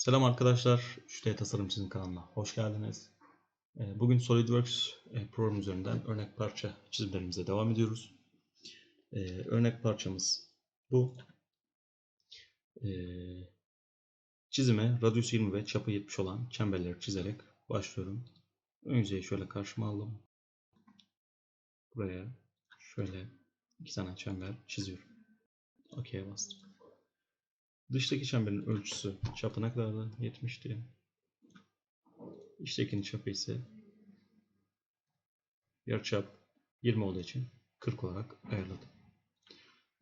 Selam arkadaşlar, 3D Tasarım Çizim kanalına hoş geldiniz. Ee, Bugün SolidWorks e, program üzerinden örnek parça çizimlerimize devam ediyoruz. Ee, Örnek parçamız bu. Ee, Çizime radius 20 ve çapı 70 olan çemberleri çizerek başlıyorum. Ön yüzeyi şöyle karşıma aldım. Buraya şöyle iki tane çember çiziyorum. OK'ye bastım. Dıştaki çemberin ölçüsü çapı ne kadardı? 70 diye. İçtekinin çapı ise yarıçap 20 olduğu için 40 olarak ayarladım.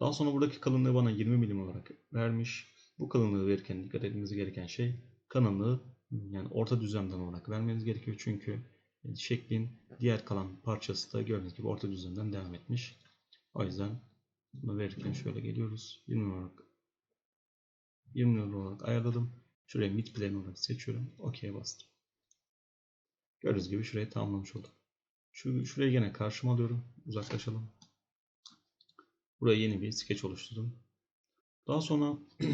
Daha sonra buradaki kalınlığı bana 20 milim olarak vermiş. Bu kalınlığı verirken dikkat etmemiz gereken şey kalınlığı yani orta düzlemden olarak vermeniz gerekiyor. Çünkü şeklin diğer kalan parçası da gördüğünüz gibi orta düzlemden devam etmiş. O yüzden bunu verirken şöyle geliyoruz. 20 olarak 20 olarak ayarladım. Şuraya mid plane olarak seçiyorum. OK'ye bastım. Gördüğünüz gibi şurayı tamamlamış oldum. Şu, şurayı yine karşıma alıyorum. Uzaklaşalım. Buraya yeni bir sketch oluşturdum. Daha sonra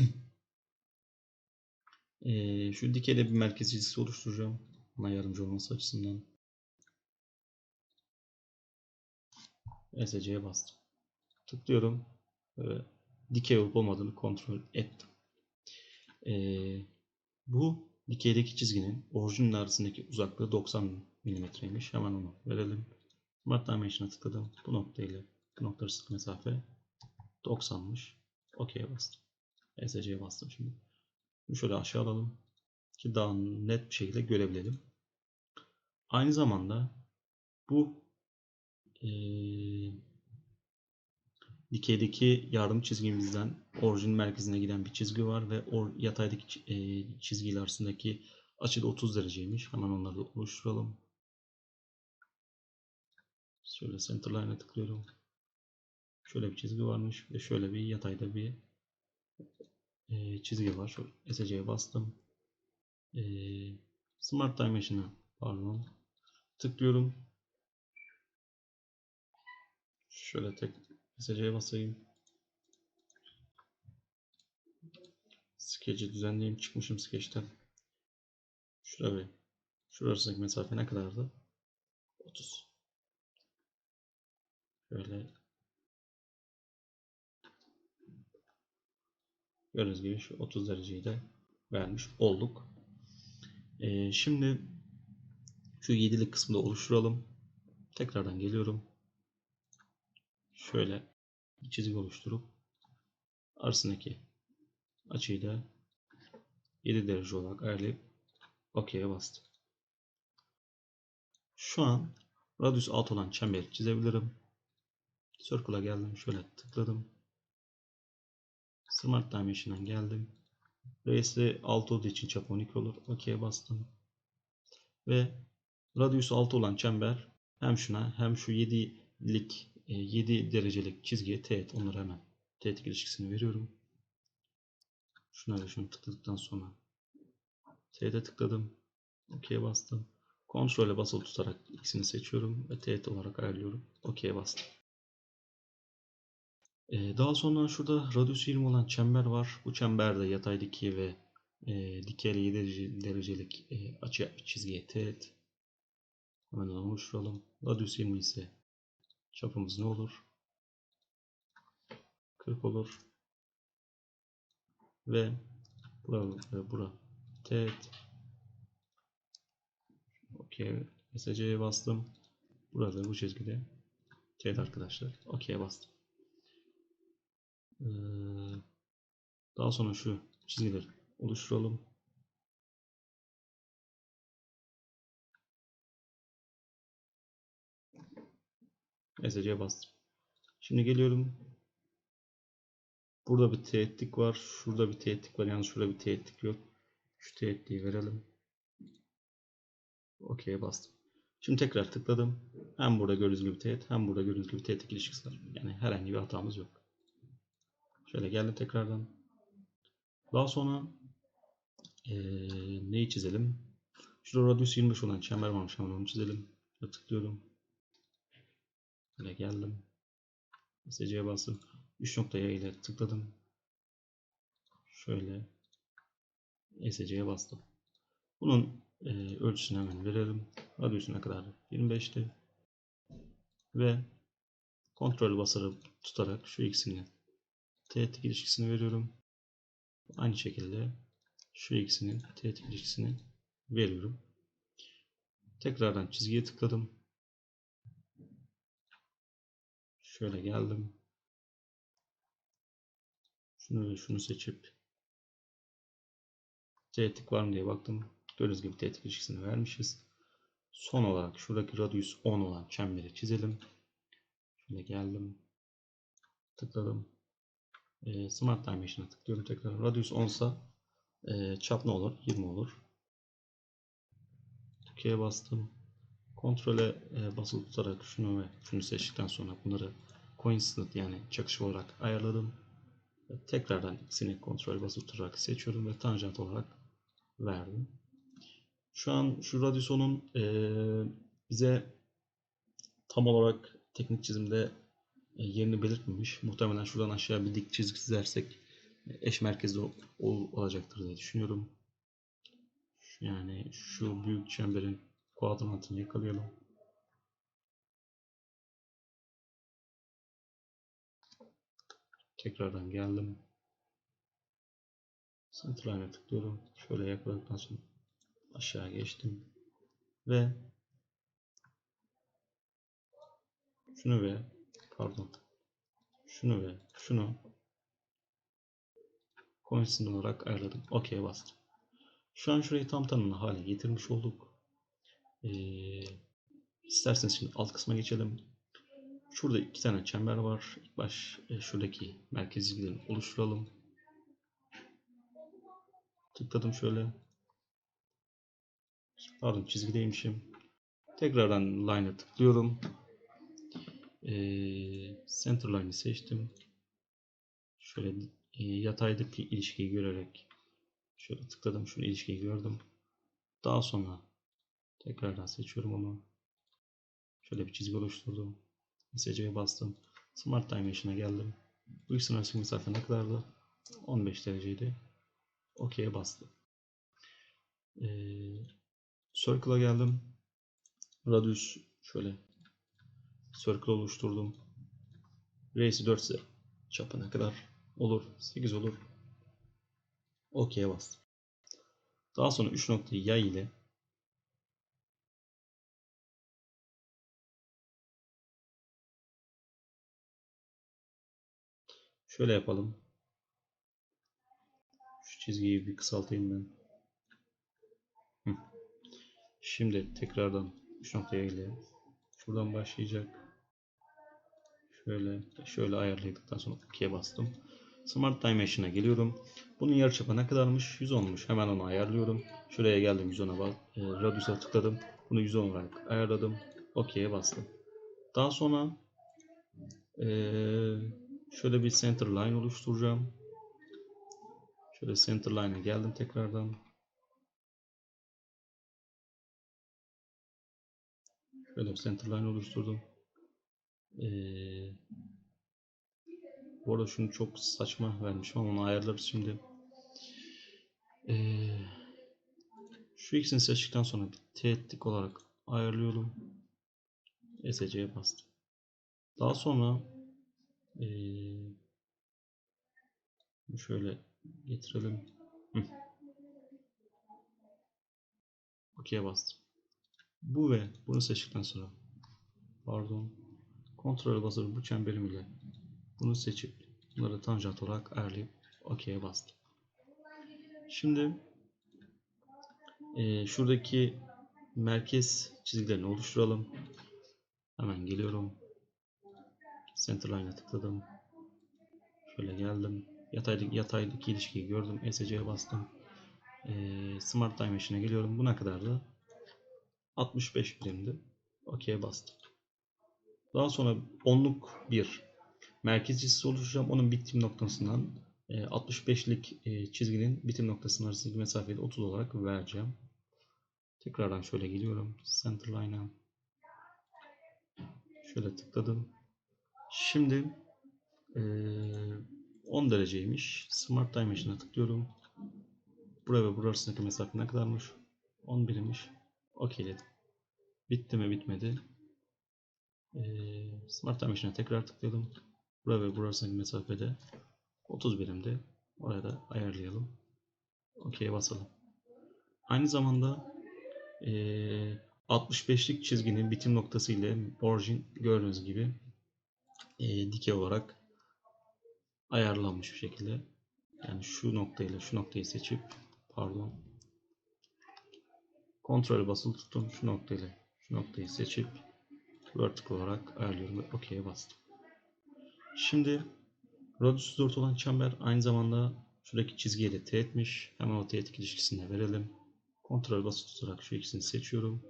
e, şu dikeyde bir merkez çizgisi oluşturacağım. Bana yardımcı olması açısından. SC'ye bastım. Tıklıyorum. Ve dikey olup olmadığını kontrol ettim. Ee, bu dikeydeki çizginin orijinin arasındaki uzaklığı 90 mm'ymiş. Hemen onu verelim. Smart Dimension'a tıkladım. Bu nokta ile bu nokta arasındaki mesafe 90'mış. OK'ye bastım. SC'ye bastım şimdi. Bunu şöyle aşağı alalım. Ki daha net bir şekilde görebilelim. Aynı zamanda bu ee, dikeydeki yardım çizgimizden orijin merkezine giden bir çizgi var ve or yataydaki e, çizgiler arasındaki açı da 30 dereceymiş. Hemen onları da oluşturalım. Şöyle centerline'a tıklıyorum. Şöyle bir çizgi varmış ve şöyle bir yatayda bir e, çizgi var. Şöyle SC'ye bastım. E, Smart Dimension'a pardon tıklıyorum. Şöyle tek SC'ye basayım. Sketch'i düzenleyeyim. Çıkmışım sketch'ten. Şurada bir. Şurasındaki mesafe ne kadardı? 30. Şöyle. Gördüğünüz gibi şu 30 dereceyi de vermiş olduk. Ee, şimdi şu 7'lik kısmını oluşturalım. Tekrardan geliyorum. Şöyle bir çizgi oluşturup arasındaki açıyı da 7 derece olarak ayarlayıp OK'ye bastım. Şu an radius alt olan çemberi çizebilirim. Circle'a geldim. Şöyle tıkladım. Smart Dimension'dan geldim. Reis'e 6 olduğu için çap 12 olur. OK'ye bastım. Ve radius 6 olan çember hem şuna hem şu 7'lik 7 derecelik çizgiye teğet. Onları hemen teğet ilişkisini veriyorum. Şuna da şunu tıkladıktan sonra teğete tıkladım. OK'ye bastım. Kontrole basılı tutarak ikisini seçiyorum ve teğet olarak ayarlıyorum. OK'ye bastım. Ee, daha sonra şurada radius 20 olan çember var. Bu çemberde yatay dikey ve e, dikeyli 7 derecelik e, açı çizgiye teğet. Hemen onu oluşturalım. Radius 20 ise çapımız ne olur? 40 olur. Ve bura ve bura teğet. Okey. SC'ye bastım. Burada bu çizgide teğet arkadaşlar. Okey'e bastım. Ee, daha sonra şu çizgileri oluşturalım. SC'ye bastım. Şimdi geliyorum. Burada bir teğetlik var. Şurada bir teğetlik var. Yani şurada bir teğetlik yok. Şu teğetliği verelim. OK'ye bastım. Şimdi tekrar tıkladım. Hem burada gördüğünüz gibi teğet hem burada gördüğünüz gibi teğetlik ilişkisi var. Yani herhangi bir hatamız yok. Şöyle geldim tekrardan. Daha sonra ee, neyi çizelim? Şurada radius 25 olan çember. Hemen onu çizelim. Tıklıyorum. Böyle geldim. SC'ye bastım. 3 noktaya ile tıkladım. Şöyle ESC'ye bastım. Bunun e, ölçüsünü hemen verelim. Radyüsüne kadar 25'ti. Ve kontrol basarı tutarak şu ikisini teğetlik ilişkisini veriyorum. Aynı şekilde şu ikisinin teğetlik ilişkisini veriyorum. Tekrardan çizgiye tıkladım. Şöyle geldim. Şunu ve şunu seçip teğetlik var mı diye baktım. Gördüğünüz gibi teğetlik ilişkisini vermişiz. Son olarak şuradaki radius 10 olan çemberi çizelim. Şöyle geldim. Tıkladım. E, Smart Dimension'a tıklıyorum tekrar. Radius 10 ise e, çap ne olur? 20 olur. Türkiye'ye bastım. Kontrole e, basılı tutarak şunu ve şunu seçtikten sonra bunları coincident yani çakış olarak ayarladım. Tekrardan ikisini kontrol basılı tutarak seçiyorum ve tanjant olarak verdim. Şu an şu radyusonun e, bize tam olarak teknik çizimde e, yerini belirtmemiş. Muhtemelen şuradan aşağı bir dik çizgi çizersek eş merkezli ol, ol- olacaktır diye düşünüyorum. Yani şu büyük çemberin kuadrantını yakalayalım. Tekrardan geldim. Centerline'a tıklıyorum. Şöyle yakaladıktan sonra aşağı geçtim. Ve şunu ve pardon şunu ve şunu coincident olarak ayarladım. OK'ye bastım. Şu an şurayı tam tanımlı hale getirmiş olduk. Ee, isterseniz şimdi alt kısma geçelim. Şurada iki tane çember var. İlk baş e, şuradaki merkez çizgilerini oluşturalım. Tıkladım şöyle. Pardon çizgideymişim. Tekrardan line'a tıklıyorum. Ee, center line'ı seçtim. Şöyle e, yataydaki ilişkiyi görerek şöyle tıkladım. Şunu ilişkiyi gördüm. Daha sonra tekrardan seçiyorum onu. Şöyle bir çizgi oluşturdum. SC'ye bastım. Smart Dimension'a geldim. Bu arasındaki mesafe ne kadardı? 15 dereceydi. OK'ye bastım. Ee, Circle'a geldim. Radius şöyle circle oluşturdum. Race'i 4 ise çapı ne kadar olur? 8 olur. OK'ye bastım. Daha sonra 3 noktayı yay ile şöyle yapalım. Şu çizgiyi bir kısaltayım ben. Şimdi tekrardan 3 noktaya ile şuradan başlayacak. Şöyle şöyle ayarladıktan sonra OK'ye bastım. Smart Dimension'a geliyorum. Bunun yarıçapı ne kadarmış? 100 olmuş. Hemen onu ayarlıyorum. Şuraya geldim 110'a bas. E, Radius'a tıkladım. Bunu 110 olarak ayarladım. OK'ye bastım. Daha sonra e, şöyle bir center line oluşturacağım. Şöyle center line'a geldim tekrardan. Şöyle center line oluşturdum. Ee, bu arada şunu çok saçma vermişim ama onu ayarlarız şimdi. Ee, şu ikisini seçtikten sonra bir olarak ayarlıyorum. SC'ye bastım. Daha sonra ee, şöyle getirelim. Hı. OK'ye bastım. Bu ve bunu seçtikten sonra pardon kontrol basıp bu çemberim ile bunu seçip bunları tanjant olarak ayarlayıp OK'ye bastım. Şimdi eee, şuradaki merkez çizgilerini oluşturalım. Hemen geliyorum. Centerline'a tıkladım. Şöyle geldim. Yataydaki, yataydaki ilişkiyi gördüm. SC'ye bastım. Eee, Smart Dimension'a geliyorum. Bu ne kadardı? 65 birimdi. OK'ye bastım. Daha sonra onluk bir merkez çizgisi oluşturacağım. Onun bitim noktasından e, 65'lik e, çizginin bitim noktasının arasındaki mesafeyi de 30 olarak vereceğim. Tekrardan şöyle geliyorum. Centerline'a. Şöyle tıkladım. Şimdi e, 10 dereceymiş. Smart Dimension'a tıklıyorum. Buraya ve burası arasındaki mesafe ne kadarmış? 11'miş. Okey dedim. Bitti mi bitmedi. Ee, Smart Dimension'a tekrar tıklayalım. Buraya ve burası arasındaki mesafede 30 birimdi. Oraya da ayarlayalım. Okey'e basalım. Aynı zamanda ee, 65'lik çizginin bitim noktası ile orijin gördüğünüz gibi ee, dikey olarak ayarlanmış bir şekilde. Yani şu noktayla şu noktayı seçip pardon kontrol basılı tuttum. Şu noktayla şu noktayı seçip vertical olarak ayarlıyorum ve OK'ye bastım. Şimdi radius 4 olan çember aynı zamanda şuradaki çizgiye de teğetmiş. Hemen o teğetlik ilişkisini de verelim. Kontrol basılı tutarak şu ikisini seçiyorum.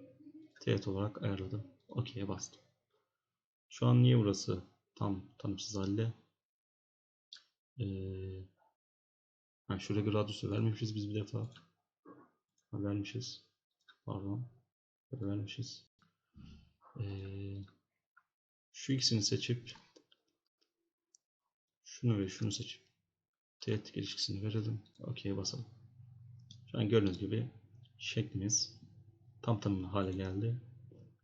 Teğet olarak ayarladım. OK'ye bastım. Şu an niye burası tam tanımsız halde? Ee, ha, şurada radiusu vermemişiz biz bir defa. Ha, vermişiz. Pardon. Vermişiz. Ee, şu ikisini seçip şunu ve şunu seçip teğetlik ilişkisini verelim. OK'ye basalım. Şu an gördüğünüz gibi şeklimiz tam tanımlı hale geldi.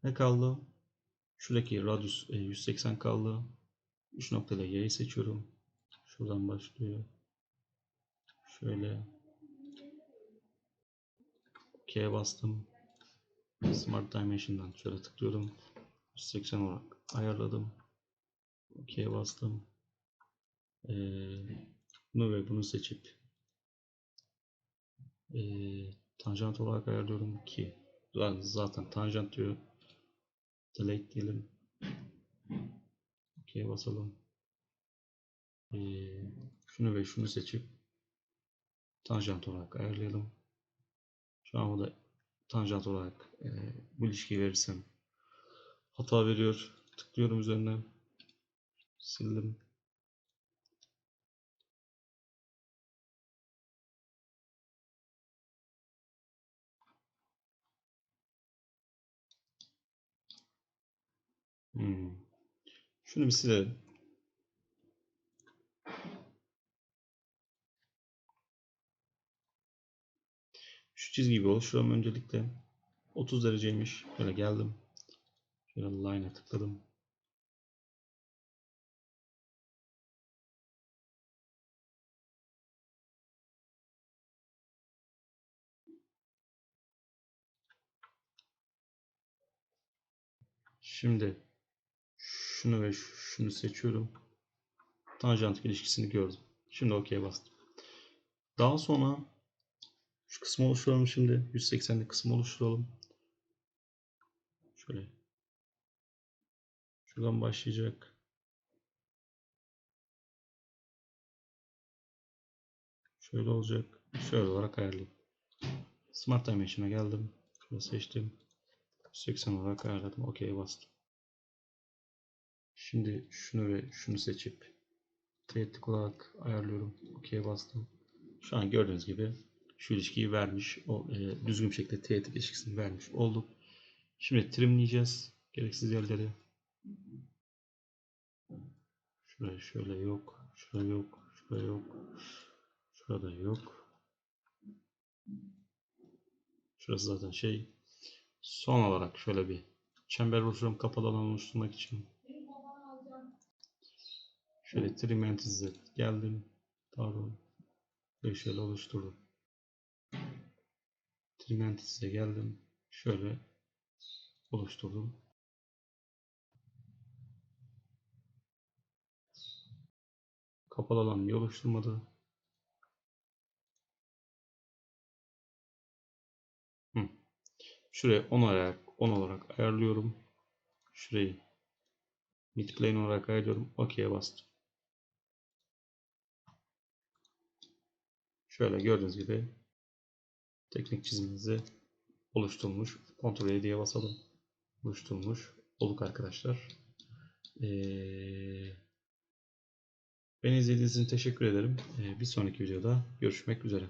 Ne kaldı? Şuradaki radius e, 180 kaldı. 3 noktada y'yi seçiyorum. Şuradan başlıyor. Şöyle OK'ye bastım. Smart Dimension'dan şöyle tıklıyorum. 180 olarak ayarladım. OK'ye bastım. Ee, bunu ve bunu seçip ee, tanjant olarak ayarlıyorum ki zaten tanjant diyor. Delete diyelim. OK'ye basalım. Ee, şunu ve şunu seçip tanjant olarak ayarlayalım. Şu an burada tanjant olarak e, bu ilişkiyi verirsem hata veriyor. Tıklıyorum üzerine. Sildim. Hmm. Şunu bir silelim. Şu çizgiyi bir oluşturalım öncelikle. 30 dereceymiş. Şöyle geldim. Şöyle line'a tıkladım. Şimdi şunu ve şunu seçiyorum. Tanjant ilişkisini gördüm. Şimdi OK'ye bastım. Daha sonra şu kısmı oluşturalım şimdi. 180'lik kısmı oluşturalım. Şöyle. Şuradan başlayacak. Şöyle olacak. Şöyle olarak ayarlayayım. Smart Dimension'a geldim. Şöyle seçtim. 180 olarak ayarladım. OK'ye bastım. Şimdi şunu ve şunu seçip teğetlik olarak ayarlıyorum. OK'ye bastım. Şu an gördüğünüz gibi şu ilişkiyi vermiş, o, e, düzgün şekilde teğetlik ilişkisini vermiş olduk. Şimdi trimleyeceğiz gereksiz yerleri. Şuraya şöyle yok, şuraya yok, şuraya yok, şurada yok. Şurası zaten şey. Son olarak şöyle bir çember oluşturuyorum kapalı alan oluşturmak için. Şöyle trim entity'e geldim. Pardon. Ve şöyle oluşturdum. Trim entity'e geldim. Şöyle oluşturdum. Kapalı alan niye oluşturmadı? Hı. Şuraya 10 olarak 10 olarak ayarlıyorum. Şurayı midplane olarak ayarlıyorum. OK'ye bastım. Şöyle gördüğünüz gibi teknik çizimimizi oluşturmuş. Ctrl E diye basalım. Oluşturmuş olduk arkadaşlar. Ee, beni izlediğiniz için teşekkür ederim. Ee, bir sonraki videoda görüşmek üzere.